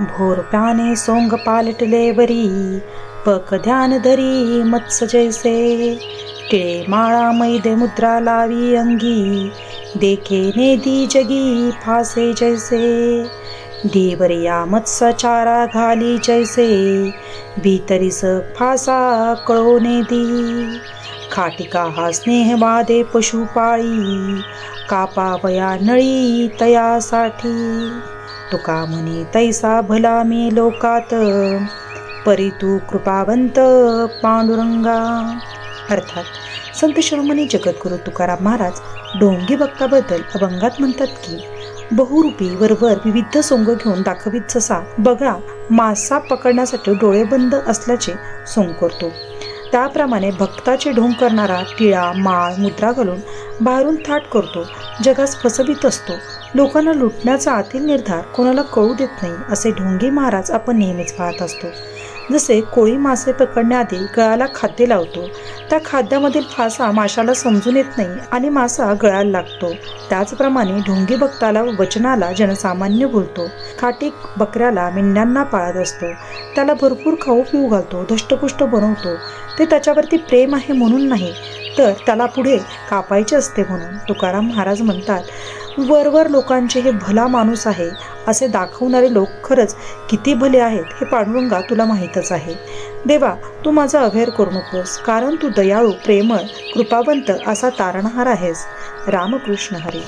भोरप्याने सोंग पालटले वरी. पक ध्यान धरी मत्स जैसे. टिळे माळा मैदे मुद्रा लावी अंगी. देखे नेदी जगी फासे जैसे. देवरिया मत्स चारा घाली जैसे. भीतरीस फासा कळो नेदी. खाटिका हा स्नेह बाधे पशुपाळी. कापावया नळी तयासाठी. तुका म्हणे तैसा भला मी लोकात. परी तू कृपावंत पांडुरंगा. अर्थात संत शिरोमणी जगद्गुरु तुकाराम महाराज डोंगी भक्ताबद्दल अभंगात म्हणतात की बहुरूपी वरवर विविध सोंग घेऊन दाखवित जसा बगळा मासा पकडण्यासाठी डोळे बंद असल्याचे सोंग करतो. त्याप्रमाणे भक्ताचे ढोंग करणारा टिळा माळ मुद्रा घालून बाहेरून थाट करतो. जगास फसवीत असतो. लोकांना लुटण्याचा आतील निर्धार कोणाला कळू देत नाही असे ढोंगी महाराज आपण नेहमीच पाहत असतो. जसे कोळी मासे पकडण्याआधी गळाला खाद्य लावतो त्या खाद्यामधील फासा माशाला समजून येत नाही आणि मासा गळाला लागतो. त्याचप्रमाणे ढोंगी भक्ताला व वचनाला जनसामान्य बोलतो. खाटी बकऱ्याला मेंढ्यांना पाळत असतो. त्याला भरपूर खाऊ पिऊ घालतो धष्टपुष्ट बनवतो. ते त्याच्यावरती प्रेम आहे म्हणून नाही तर त्याला पुढे कापायचे असते म्हणून तुकाराम महाराज म्हणतात वरवर लोकांचे हे भला माणूस आहे असे दाखवणारे लोक खरंच किती भले आहेत हे पांडुरंगा तुला माहीतच आहे. देवा तू माझा अभेर करू नकोस कारण तू दयाळू प्रेमळ कृपावंत असा तारणहार आहेस. रामकृष्ण हरी.